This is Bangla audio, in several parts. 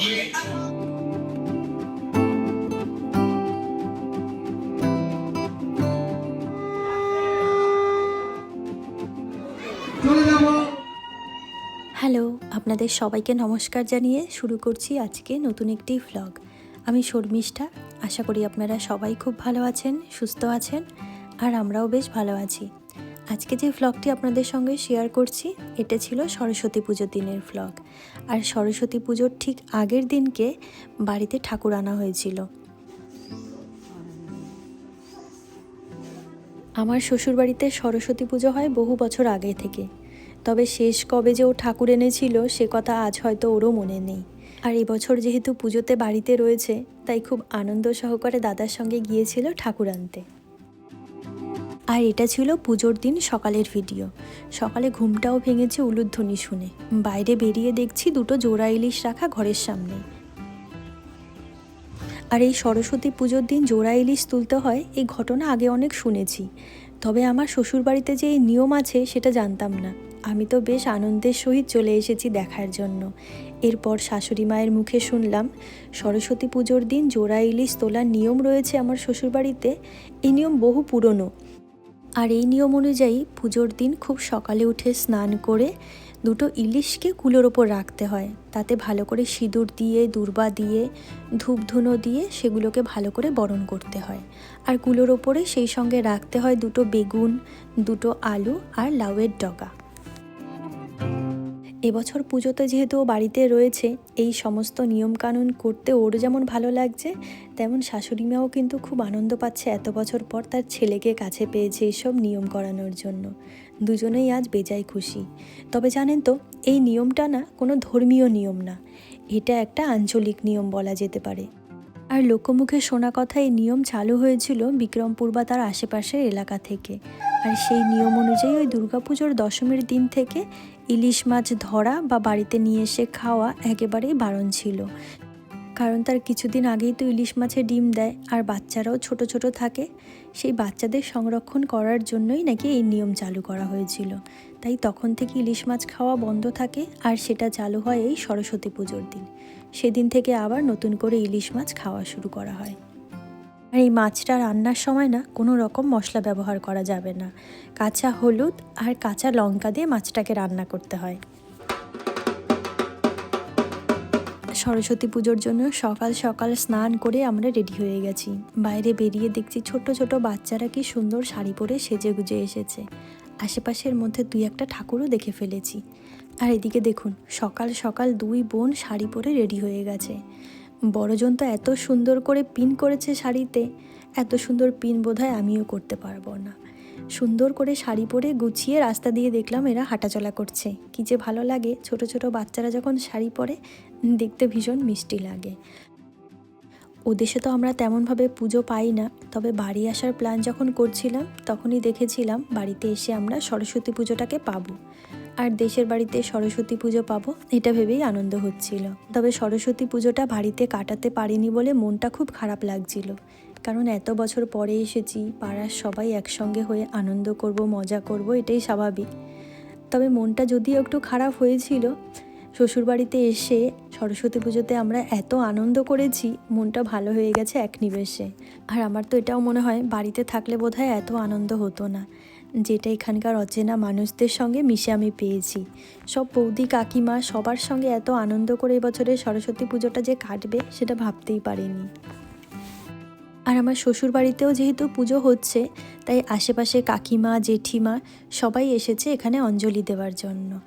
হ্যালো, আপনাদের সবাইকে নমস্কার জানিয়ে শুরু করছি আজকে নতুন একটি ভ্লগ আমি শর্মিষ্ঠা, আশা করি আপনারা সবাই খুব ভালো আছেন, সুস্থ আছেন, আর আমরাও বেশ ভালো আছি। আজকে যে ভ্লগটি আপনাদের সঙ্গে শেয়ার করছি, এটা ছিল সরস্বতী পুজোর দিনের ভ্লগ আর সরস্বতী পুজোর ঠিক আগের দিনকে বাড়িতে ঠাকুর আনা হয়েছিল। আমার শ্বশুরবাড়িতে সরস্বতী পুজো হয় বহু বছর আগে থেকে। তবে শেষ কবে যে ও ঠাকুর এনেছিল, সে কথা আজ হয়তো ওরও মনে নেই। আর এবছর যেহেতু পুজোতে বাড়িতে রয়েছে, তাই খুব আনন্দ সহকারে দাদার সঙ্গে গিয়েছিল ঠাকুর আনতে। আর এটা ছিল পুজোর দিন সকালের ভিডিও। সকালে ঘুমটাও ভেঙেছে উলুধ্বনি শুনে। বাইরে বেরিয়ে দেখছি দুটো জোড়া ইলিশ রাখা ঘরের সামনে। আর এই সরস্বতী পুজোর দিন জোড়া ইলিশ তুলতে হয়, এই ঘটনা আগে অনেক শুনেছি। তবে আমার শ্বশুরবাড়িতে যে এই নিয়ম আছে, সেটা জানতাম না। আমি তো বেশ আনন্দের সহিত চলে এসেছি দেখার জন্য। এরপর শাশুড়ি মায়ের মুখে শুনলাম, সরস্বতী পুজোর দিন জোড়া ইলিশ তোলার নিয়ম রয়েছে আমার শ্বশুরবাড়িতে। এই নিয়ম বহু পুরনো। আর এই নিয়ম অনুযায়ী পুজোর দিন খুব সকালে উঠে স্নান করে দুটো ইলিশকে কুলোর ওপর রাখতে হয়। তাতে ভালো করে সিঁদুর দিয়ে, দুর্বা দিয়ে, ধূপধুনো দিয়ে সেগুলোকে ভালো করে বরণ করতে হয়। আর কুলোর ওপরে সেই সঙ্গে রাখতে হয় দুটো বেগুন, দুটো আলু আর লাউয়ের ডগা। এবছর পুজোতে যেহেতু ও বাড়িতে রয়েছে, এই সমস্ত নিয়মকানুন করতে ওর যেমন ভালো লাগছে, তেমন শাশুড়ি মাও কিন্তু খুব আনন্দ পাচ্ছে এত বছর পর তার ছেলেকে কাছে পেয়েছে এইসব নিয়ম করানোর জন্য। দুজনেই আজ বেজায় খুশি। তবে জানেন তো, এই নিয়মটা না কোনো ধর্মীয় নিয়ম না, এটা একটা আঞ্চলিক নিয়ম বলা যেতে পারে। আর লোকমুখে শোনা কথা এই নিয়ম চালু হয়েছিল বিক্রমপুর বা তার আশেপাশের এলাকা থেকে। আর সেই নিয়ম অনুযায়ী ওই দুর্গাপুজোর দশমীর দিন থেকে ইলিশ মাছ ধরা বা বাড়িতে নিয়ে এসে খাওয়া একেবারেই বারণ ছিল। কারণ তার কিছুদিন আগেই তো ইলিশ মাছের ডিম দেয় আর বাচ্চারাও ছোট ছোট থাকে, সেই বাচ্চাদের সংরক্ষণ করার জন্যই নাকি এই নিয়ম চালু করা হয়েছিল। তাই তখন থেকে ইলিশ মাছ খাওয়া বন্ধ থাকে আর সেটা চালু হয় এই সরস্বতী পুজোর দিন। সেদিন থেকে আবার নতুন করে ইলিশ মাছ খাওয়া শুরু করা হয়। আর এই মাছটা রান্নার সময় না কোনো রকম মশলা ব্যবহার করা যাবে না। কাঁচা হলুদ আর কাঁচা লঙ্কা দিয়ে মাছটাকে রান্না করতে হয়। সরস্বতী পুজোর জন্য সকাল সকাল স্নান করে আমরা রেডি হয়ে গেছি। বাইরে বেরিয়ে দেখছি ছোট ছোট বাচ্চারা কি সুন্দর শাড়ি পরে সেজে গুজে এসেছে। আশেপাশের মধ্যে দুই একটা ঠাকুরও দেখে ফেলেছি। আর এদিকে দেখুন, সকাল সকাল দুই বোন শাড়ি পরে রেডি হয়ে গেছে। বড়জন তো এত সুন্দর করে পিন করেছে শাড়িতে, এত সুন্দর পিন বোধহয় আমিও করতে পারব না। সুন্দর করে শাড়ি পরে গুছিয়ে রাস্তা দিয়ে দেখলাম এরা হাঁটাচলা করছে। কি যে ভালো লাগে, ছোট ছোট বাচ্চারা যখন শাড়ি পরে, দেখতে ভীষণ মিষ্টি লাগে। ওদেশে তো আমরা তেমনভাবে পুজো পাই না, তবে বাড়ি আসার প্ল্যান যখন করছিলাম, তখনই দেখেছিলাম বাড়িতে এসে আমরা সরস্বতী পুজোটাকে পাবো। আর দেশের বাড়িতে সরস্বতী পুজো পাবো, এটা ভেবেই আনন্দ হচ্ছিল। তবে সরস্বতী পুজোটা বাড়িতে কাটাতে পারিনি বলে মনটা খুব খারাপ লাগছিল। কারণ এত বছর পরে এসেছি, পাড়ার সবাই একসঙ্গে হয়ে আনন্দ করব, মজা করব, এটাই স্বাভাবিক। তবে মনটা যদিও একটু খারাপ হয়েছিল, শ্বশুরবাড়িতে এসে সরস্বতী পুজোতে আমরা এত আনন্দ করেছি, মনটা ভালো হয়ে গেছে এক নিবেশে আর আমার তো এটাও মনে হয়, বাড়িতে থাকলে বোধহয় এত আনন্দ হতো না। যেটা এখানকার অচেনা মানুষদের সঙ্গে মিশে আমি পেয়েছি। সব বৌদি কাকিমা সবার সঙ্গে এত আনন্দ করে এবছরের সরস্বতী পুজোটা যে কাটবে সেটা ভাবতেই পারিনি। আর আমার শ্বশুর বাড়িতেও যেহেতু পুজো হচ্ছে, তাই আশেপাশে কাকিমা, জেঠিমা সবাই এসেছে এখানে অঞ্জলি দেওয়ার জন্য।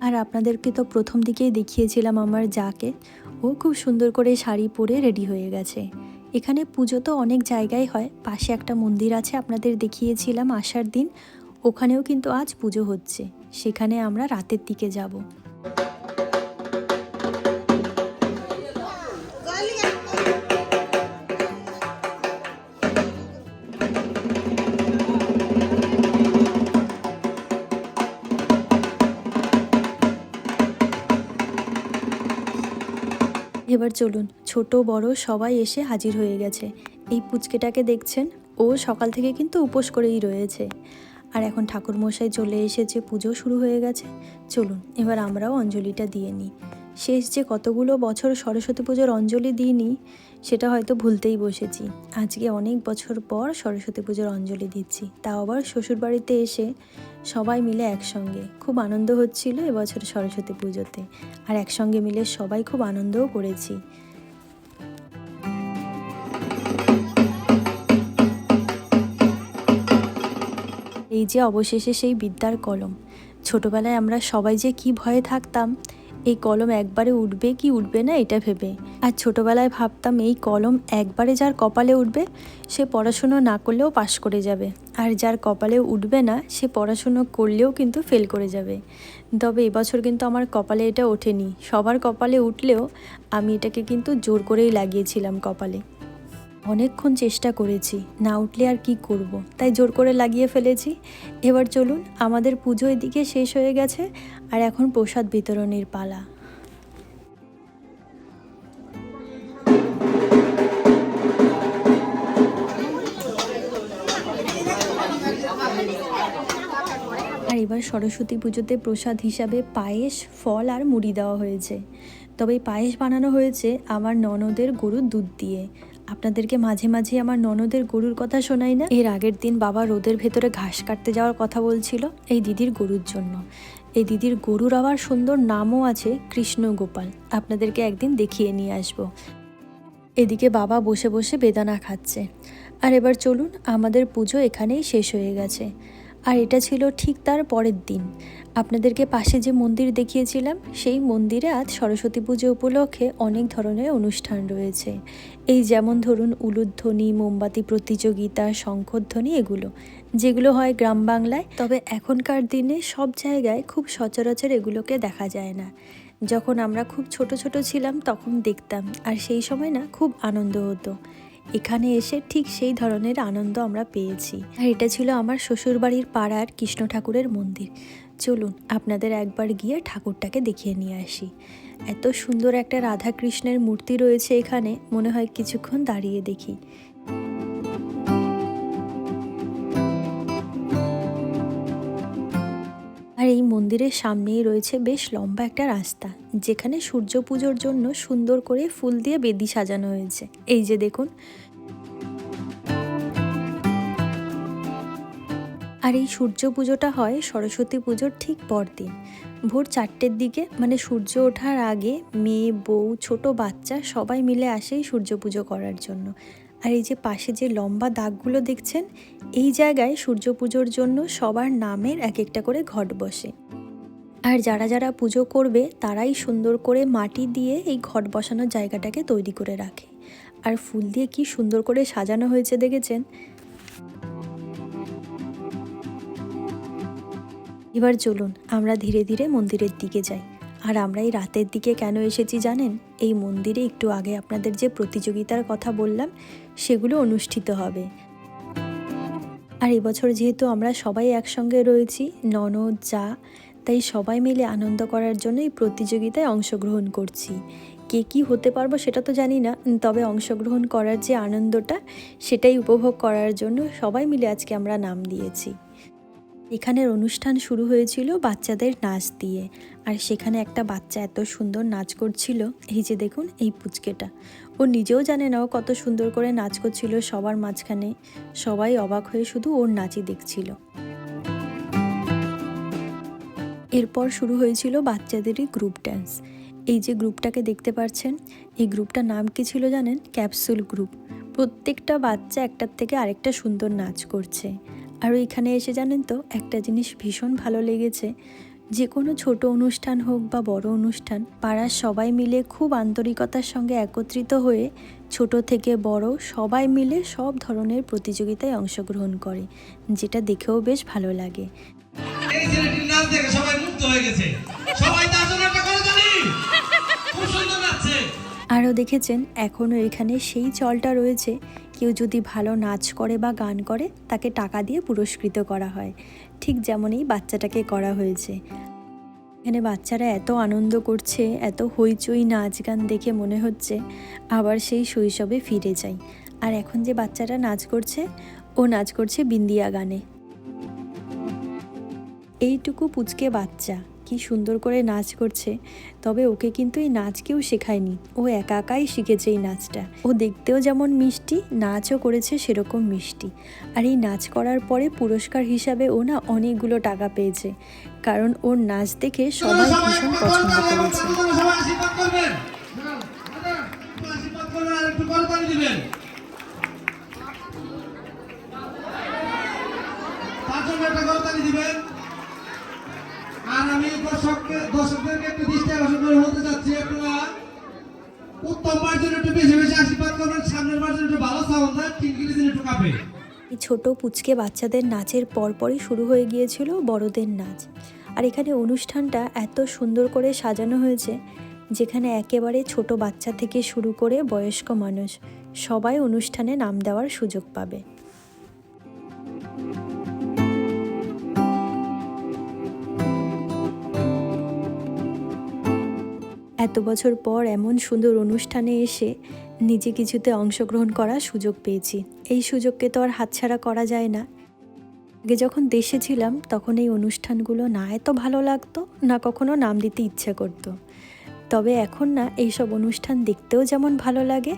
আর আপনাদেরকে তো প্রথম দিকেই দেখিয়েছিলাম আমার যাকে ও খুব সুন্দর করে শাড়ি পরে রেডি হয়ে গেছে। এখানে পুজো তো অনেক জায়গায় হয়। পাশে একটা মন্দির আছে, আপনাদের দেখিয়েছিলাম আসার দিন। ওখানেও কিন্তু আজ পুজো হচ্ছে। সেখানে আমরা রাতের দিকে যাব। এবার চলুন, ছোট, বড় সবাই এসে হাজির হয়ে গেছে। এই পুচকেটাকে দেখছেন? ও সকাল থেকে কিন্তু উপোস করেই রয়েছে। আর এখন ঠাকুরমশাই চলে এসেছে, পুজো শুরু হয়ে গেছে। চলুন, এবার আমরাও অঞ্জলিটা দিয়ে নিই। শেষ যে কতগুলো বছর সরস্বতী পুজোর অঞ্জলি দিই দিইনি সেটা হয়তো ভুলতেই বসেছি। আজকে অনেক বছর পর সরস্বতী পুজোর অঞ্জলি দিচ্ছি। তাও আবার শ্বশুরবাড়িতে এসে সবাই মিলে একসঙ্গে। খুব আনন্দ হচ্ছিল এবছর সরস্বতী পুজোতে। আর একসঙ্গে মিলে সবাই খুব আনন্দও করেছি। এই যে অবশেষে সেই বিদ্যার কলম। ছোটবেলায় আমরা সবাই যে কি ভয়ে থাকতাম এই কলম একবারে উঠবে কি উঠবে না এটা ভেবে। আর ছোটবেলায় ভাবতাম এই কলম একবারে যার কপালে উঠবে, সে পড়াশুনো না করলেও পাশ করে যাবে। আর যার কপালে উঠবে না, সে পড়াশুনো করলেও কিন্তু ফেল করে যাবে। তবে এবছর কিন্তু আমার কপালে এটা ওঠেনি। সবার কপালে উঠলেও আমি এটাকে কিন্তু জোর করেই লাগিয়েছিলাম কপালে। অনেকক্ষণ চেষ্টা করেছি, না উঠলে আর কি করব। তাই জোর করে লাগিয়ে ফেলেছি। এবার চলুন, আমাদের পুজো এদিকে শেষ হয়ে গেছে। আর এখন প্রসাদ বিতরণের পালা। আর এবার সরস্বতী পুজোতে প্রসাদ হিসাবে পায়েস, ফল আর মুড়ি দেওয়া হয়েছে। তবে এই পায়েস বানানো হয়েছে আমার ননদের গরুর দুধ দিয়ে। আপনাদেরকে মাঝে মাঝে আমার ননদের গরুর কথা শোনাই না? এর আগের দিন বাবা রোদের ভেতরে ঘাস কাটতে যাওয়ার কথা বলছিল এই দিদির গরুর জন্য। এই দিদির গরুর আবার সুন্দর নামও আছে কৃষ্ণ গোপাল আপনাদেরকে একদিন দেখিয়ে নিয়ে আসব। এদিকে বাবা বসে বসে বেদানা খাচ্ছে। আর এবার চলুন, আমাদের পুজো এখানেই শেষ হয়ে গেছে। আর এটা ছিল ঠিক তার পরের দিন। আপনাদেরকে পাশে যে মন্দির দেখিয়েছিলাম, সেই মন্দিরে আজ সরস্বতী পুজো উপলক্ষে অনেক ধরনের অনুষ্ঠান রয়েছে। এই যেমন ধরুন উলুধ্বনি, মোমবাতি প্রতিযোগিতা, শঙ্খধ্বনি এগুলো, যেগুলো হয় গ্রাম বাংলায়। তবে এখনকার দিনে সব জায়গায় খুব সচরাচর এগুলোকে দেখা যায় না। যখন আমরা খুব ছোট ছোট ছিলাম, তখন দেখতাম, আর সেই সময় না খুব আনন্দ হতো। এখানে এসে ঠিক সেই ধরনের আনন্দ আমরা পেয়েছি। আর এটা ছিল আমার শ্বশুরবাড়ির পাড়ার কৃষ্ণ ঠাকুরের মন্দির। চলুন, আপনাদের একবার গিয়ে ঠাকুরটাকে দেখিয়ে নিয়ে আসি। এত সুন্দর একটা রাধা কৃষ্ণের মূর্তি রয়েছে এখানে, মনে হয় কিছুক্ষণ দাঁড়িয়ে দেখি। আর এই মন্দিরের সামনেই রয়েছে বেশ লম্বা একটা রাস্তা, যেখানে সূর্য পুজোর জন্য সুন্দর করে ফুল দিয়ে বেদি সাজানো হয়েছে। এই যে দেখুন। আর এই সূর্য পুজোটা হয় সরস্বতী পুজোর ঠিক পরদিন। ভোর চারটের দিকে মানে সূর্য ওঠার আগে মেয়ে, বউ, ছোট বাচ্চা সবাই মিলে আসে সূর্য পুজো করার জন্য। আর এই যে পাশে যে লম্বা দাগগুলো দেখছেন, এই জায়গায় সূর্য পুজোর জন্য সবার নামের এক একটা করে ঘট বসে। আর যারা যারা পুজো করবে, তারাই সুন্দর করে মাটি দিয়ে এই ঘট বসানোর জায়গাটাকে তৈরি করে রাখে। আর ফুল দিয়ে কি সুন্দর করে সাজানো হয়েছে দেখেছেন? এবার চলুন, আমরা ধীরে ধীরে মন্দিরের দিকে যাই। আর আমরা এই রাতের দিকে কেন এসেছি জানেন? এই মন্দিরে একটু আগে আপনাদের যে প্রতিযোগিতার কথা বললাম, সেগুলো অনুষ্ঠিত হবে। আর এবছর যেহেতু আমরা সবাই একসঙ্গে রয়েছি, ননদ, যা, তাই সবাই মিলে আনন্দ করার জন্য এই প্রতিযোগিতায় অংশগ্রহণ করছি। কে কী হতে পারব সেটা তো জানি না, তবে অংশগ্রহণ করার যে আনন্দটা, সেটাই উপভোগ করার জন্য সবাই মিলে আজকে আমরা নাম দিয়েছি। এখানের অনুষ্ঠান শুরু হয়েছিল বাচ্চাদের নাচ দিয়ে। আর সেখানে একটা বাচ্চা এত সুন্দর নাচ করছিল, এই যে দেখুন এই পুচকেটা। ও নিজেও জানে না ও কত সুন্দর করে নাচ করছিল সবার মাঝখানে। সবাই অবাক হয়ে শুধু ওর নাচই দেখছিল। এরপর শুরু হয়েছিল বাচ্চাদেরই গ্রুপ ড্যান্স এই যে গ্রুপটাকে দেখতে পাচ্ছেন, এই গ্রুপটার নাম কি ছিল জানেন? ক্যাপসুল গ্রুপ প্রত্যেকটা বাচ্চা একটার থেকে আরেকটা সুন্দর নাচ করছে। আর এখানে এসে জানেন তো একটা জিনিস ভীষণ ভালো লেগেছে। যে কোনো ছোট অনুষ্ঠান হোক বা বড় অনুষ্ঠান পাড়ার সবাই মিলে খুব আন্তরিকতার সঙ্গে একত্রিত হয়ে ছোট থেকে বড় সবাই মিলে সব ধরনের প্রতিযোগিতায় অংশগ্রহণ করে যেটা দেখেও বেশ ভালো লাগে। আরও দেখেছেন এখনও এখানে সেই চলটা রয়েছে। কেউ যদি ভালো নাচ করে বা গান করে, তাকে টাকা দিয়ে পুরস্কৃত করা হয়। ঠিক যেমন এই বাচ্চাটাকে করা হয়েছে। এখানে বাচ্চারা এত আনন্দ করছে, এত হইচই নাচ গান দেখে মনে হচ্ছে, আবার সেই শৈশবে ফিরে যাই আর এখন যে বাচ্চারা নাচ করছে, ও নাচ করছে বিন্দিয়া গানে। এইটুকু পুচকে বাচ্চা। কি সুন্দর করে নাচ করছে। তবে ওকে কিন্তু এই নাচ কেউ শেখায়নি। ও একা একাই শিখেছে এই নাচটা। ও দেখতেও যেমন মিষ্টি, নাচও করেছে সেরকম মিষ্টি। আর এই নাচ করার পরে পুরস্কার হিসাবে ও না অনেকগুলো টাকা পেয়েছে। কারণ ওর নাচ দেখে সবাই ভীষণ পছন্দ করেছে। সবাই ছোট পুচকে বাচ্চাদের নাচের পরপরই শুরু হয়ে গিয়েছিল বড়দের নাচ। আর এখানে অনুষ্ঠানটা এত সুন্দর করে সাজানো হয়েছে, যেখানে একেবারে ছোট বাচ্চা থেকে শুরু করে বয়স্ক মানুষ সবাই অনুষ্ঠানে নাম দেওয়ার সুযোগ পাবে। এত বছর পর এমন সুন্দর অনুষ্ঠানে এসে নিজে কিছুতে অংশগ্রহণ করার সুযোগ পেয়েছি। এই সুযোগকে তো আর হাতছাড়া করা যায় না। আগে যখন দেশে ছিলাম, তখন এই অনুষ্ঠানগুলো না এত ভালো লাগতো, না কখনো নাম দিতে ইচ্ছে করতো। তবে এখন না, এইসব অনুষ্ঠান দেখতেও যেমন ভালো লাগে,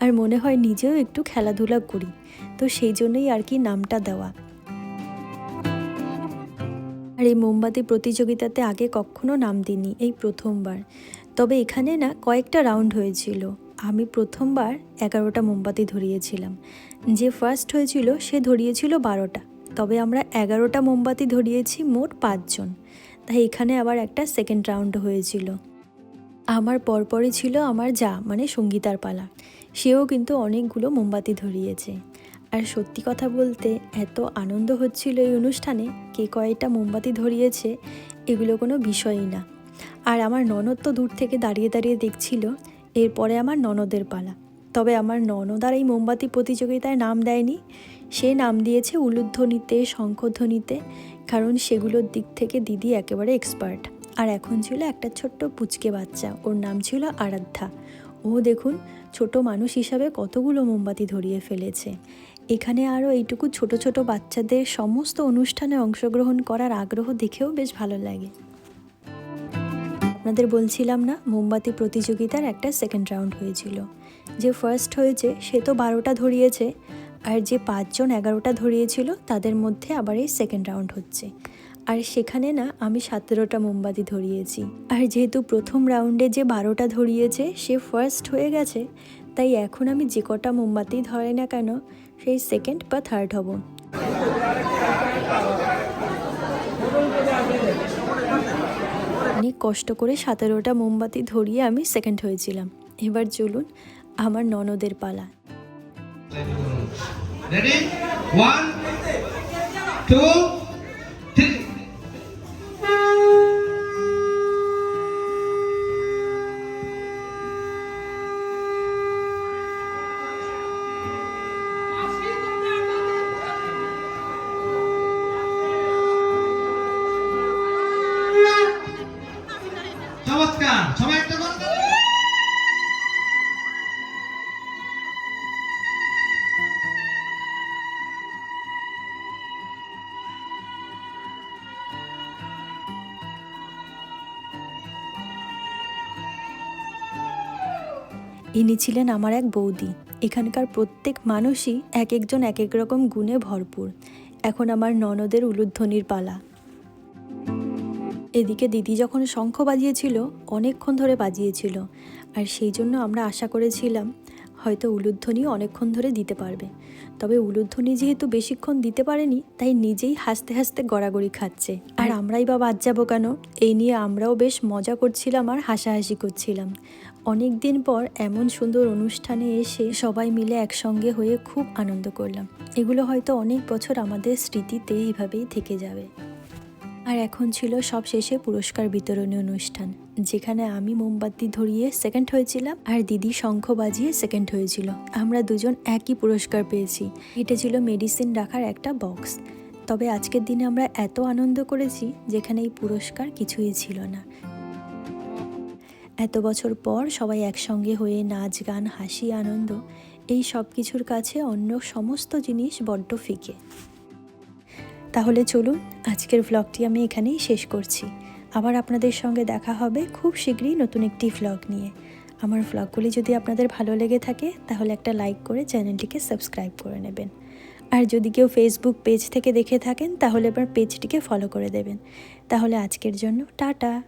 আর মনে হয় নিজেও একটু খেলাধুলা করি। তো সেই জন্যই আর কি নামটা দেওয়া। আর এই মোমবাতি প্রতিযোগিতাতে আগে কখনো নাম দিইনি, এই প্রথমবার। তবে এখানে না কয়েকটা রাউন্ড হয়েছিল। আমি প্রথমবার এগারোটা মোমবাতি ধরিয়েছিলাম। যে ফার্স্ট হয়েছিল সে ধরিয়েছিল বারোটা। তবে আমরা এগারোটা মোমবাতি ধরিয়েছি মোট পাঁচজন। তাই এখানে আবার একটা সেকেন্ড রাউন্ড হয়েছিল। আমার পরপরই ছিল আমার যা মানে সঙ্গীতার পালা। সেও কিন্তু অনেকগুলো মোমবাতি ধরিয়েছে। আর সত্যি কথা বলতে এত আনন্দ হচ্ছিল এই অনুষ্ঠানে, কে কয়টা মোমবাতি ধরিয়েছে, এগুলো কোনো বিষয়ই না। আর আমার ননদ তো দূর থেকে দাঁড়িয়ে দাঁড়িয়ে দেখছিল, এরপরে আমার ননদের পালা। তবে আমার ননদ আর এই মোমবাতি প্রতিযোগিতায় নাম দেয়নি। সে নাম দিয়েছে উলুধ্বনিতে, শঙ্খধ্বনিতে, কারণ সেগুলোর দিক থেকে দিদি একেবারে এক্সপার্ট আর এখন ছিল একটা ছোট্ট পুচকে বাচ্চা, ওর নাম ছিল আরাধ্যা। ও দেখুন, ছোট মানুষ হিসাবে কতগুলো মোমবাতি ধরিয়ে ফেলেছে। এখানে আরও এইটুকু ছোট ছোট বাচ্চাদের সমস্ত অনুষ্ঠানে অংশগ্রহণ করার আগ্রহ দেখেও বেশ ভালো লাগে। আপনাদের বলছিলাম না, মোমবাতি প্রতিযোগিতার একটা সেকেন্ড রাউন্ড হয়েছিল। যে ফার্স্ট হয়েছে, সে তো বারোটা ধরিয়েছে, আর যে পাঁচজন এগারোটা ধরিয়েছিল, তাদের মধ্যে আবার এই সেকেন্ড রাউন্ড হচ্ছে। আর সেখানে না, আমি সতেরোটা মোমবাতি ধরিয়েছি। আর যেহেতু প্রথম রাউন্ডে যে বারোটা ধরিয়েছে, সে ফার্স্ট হয়ে গেছে, তাই এখন আমি যে কটা মোমবাতি ধরে না কেন, সেই সেকেন্ড বা থার্ড হব। অনেক কষ্ট করে সতেরোটা মোমবাতি ধরিয়ে আমি সেকেন্ড হয়েছিলাম। এবার চলুন আমার ননদের পালা। রেডি ওয়ান টু ইনি ছিলেন আমার এক বৌদি। এখানকার প্রত্যেক মানুষই এক একজন এক এক রকম গুণে ভরপুর। এখন আমার ননদের উলুধ্বনির পালা। এদিকে দিদি যখন শঙ্খ বাজিয়েছিল, অনেকক্ষণ ধরে বাজিয়েছিল। আর সেই জন্য আমরা আশা করেছিলাম, হয়তো উলুধ্বনিও অনেকক্ষণ ধরে দিতে পারবে। তবে উলুধ্বনি যেহেতু বেশিক্ষণ দিতে পারেনি, তাই নিজেই হাসতে হাসতে গড়াগড়ি খাচ্ছে। আর আমরাই বা বাদ যাব কেন? এই নিয়ে আমরাও বেশ মজা করছিলাম আর হাসাহাসি করছিলাম। অনেক দিন পর এমন সুন্দর অনুষ্ঠানে এসে সবাই মিলে একসঙ্গে হয়ে খুব আনন্দ করলাম। এগুলো হয়তো অনেক বছর আমাদের স্মৃতিতে এইভাবেই থেকে যাবে। আর এখন ছিল সব শেষে পুরস্কার বিতরণী অনুষ্ঠান, যেখানে আমি মোমবাতি ধরিয়ে সেকেন্ড হয়েছিলাম আর দিদি শঙ্খ বাজিয়ে সেকেন্ড হয়েছিল। আমরা দুজন একই পুরস্কার পেয়েছি। এটা ছিল মেডিসিন রাখার একটা বক্স তবে আজকের দিনে আমরা এত আনন্দ করেছি, যেখানে এই পুরস্কার কিছুই ছিল না। এত বছর পর সবাই একসঙ্গে হয়ে নাচ গান, হাসি, আনন্দ, এই সব কিছুর কাছে অন্য সমস্ত জিনিস বড্ড ফিকে। তাহলে চলুন, আজকের ভ্লগটি আমি এখানেই শেষ করছি। আবার আপনাদের সঙ্গে দেখা হবে খুব শীঘ্রই নতুন একটি ভ্লগ নিয়ে। আমার ভ্লগগুলি যদি আপনাদের ভালো লেগে থাকে, তাহলে একটা লাইক করে চ্যানেলটিকে সাবস্ক্রাইব করে নেবেন। আর যদি কেউ ফেসবুক পেজ থেকে দেখে থাকেন, তাহলে আবার পেজটিকে ফলো করে দেবেন। তাহলে আজকের জন্য টাটা।